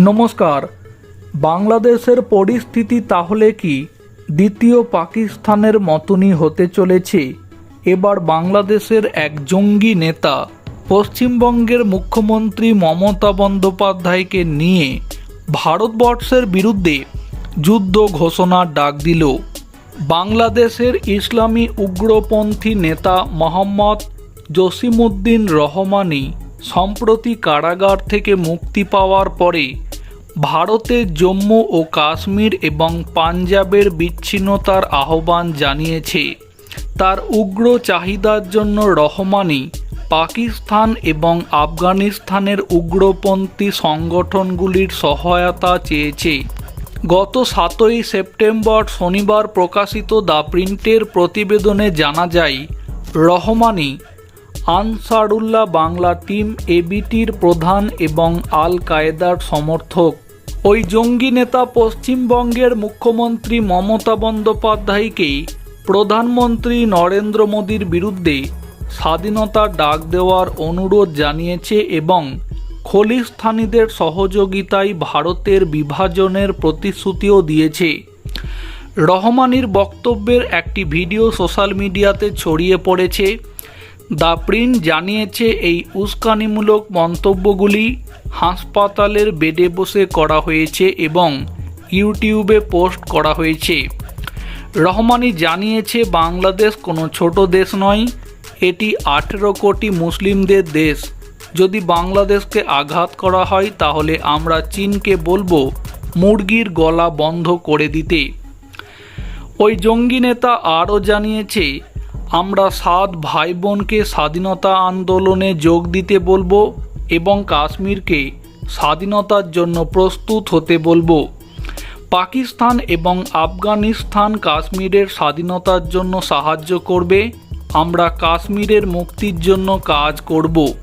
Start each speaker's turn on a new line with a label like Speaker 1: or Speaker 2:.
Speaker 1: নমস্কার। বাংলাদেশের পরিস্থিতি তাহলে কি? দ্বিতীয় পাকিস্তানের মতনই হতে চলেছে। এবার বাংলাদেশের এক জঙ্গি নেতা পশ্চিমবঙ্গের মুখ্যমন্ত্রী মমতা বন্দ্যোপাধ্যায়কে নিয়ে ভারতবর্ষের বিরুদ্ধে যুদ্ধ ঘোষণার ডাক দিল। বাংলাদেশের ইসলামী উগ্রপন্থী নেতা মোহাম্মদ জসিমউদ্দিন রহমানি সম্প্রতি কারাগার থেকে মুক্তি পাওয়ার পরে ভারতের জম্মু ও কাশ্মীর এবং পাঞ্জাবের বিচ্ছিন্নতার আহ্বান জানিয়েছে। তার উগ্র চাহিদার জন্য রহমানি, পাকিস্তান এবং আফগানিস্তানের উগ্রপন্থী সংগঠনগুলির সহায়তা চেয়েছে। গত সাতই সেপ্টেম্বর শনিবার প্রকাশিত দ্য প্রিন্টের প্রতিবেদনে জানা যায়, রহমানি, আনসারুল্লাহ বাংলা টিম এবিটির প্রধান এবং আল কায়েদার সমর্থক। ওই জঙ্গি নেতা পশ্চিমবঙ্গের মুখ্যমন্ত্রী মমতা বন্দ্যোপাধ্যায়কেই প্রধানমন্ত্রী নরেন্দ্র মোদীর বিরুদ্ধে স্বাধীনতার ডাক দেওয়ার অনুরোধ জানিয়েছে এবং খলিস্তানিদের সহযোগিতায় ভারতের বিভাজনের প্রতিশ্রুতিও দিয়েছে। রহমানির বক্তব্যের একটি ভিডিও সোশ্যাল মিডিয়াতে ছড়িয়ে পড়েছে। দ্য প্রিন্ট জানিয়েছে এই উস্কানিমূলক মন্তব্যগুলি হাসপাতালের বেডে বসে করা হয়েছে এবং ইউটিউবে পোস্ট করা হয়েছে। রহমানি জানিয়েছে, বাংলাদেশ কোনো ছোট দেশ নয়, এটি আঠেরো কোটি মুসলিমদের দেশ। যদি বাংলাদেশকে আঘাত করা হয়, তাহলে আমরা চীনকে বলব, মুরগির গলা বন্ধ করে দিতে। ওই জঙ্গি নেতা আরও জানিয়েছে আমরা সাত ভাই বোনকে স্বাধীনতা আন্দোলনে যোগ দিতে বলব এবং কাশ্মীরকে স্বাধীনতার জন্য প্রস্তুত হতে বলব। পাকিস্তান এবং আফগানিস্তান কাশ্মীরের স্বাধীনতার জন্য সাহায্য করবে। আমরা কাশ্মীরের মুক্তির জন্য কাজ করব।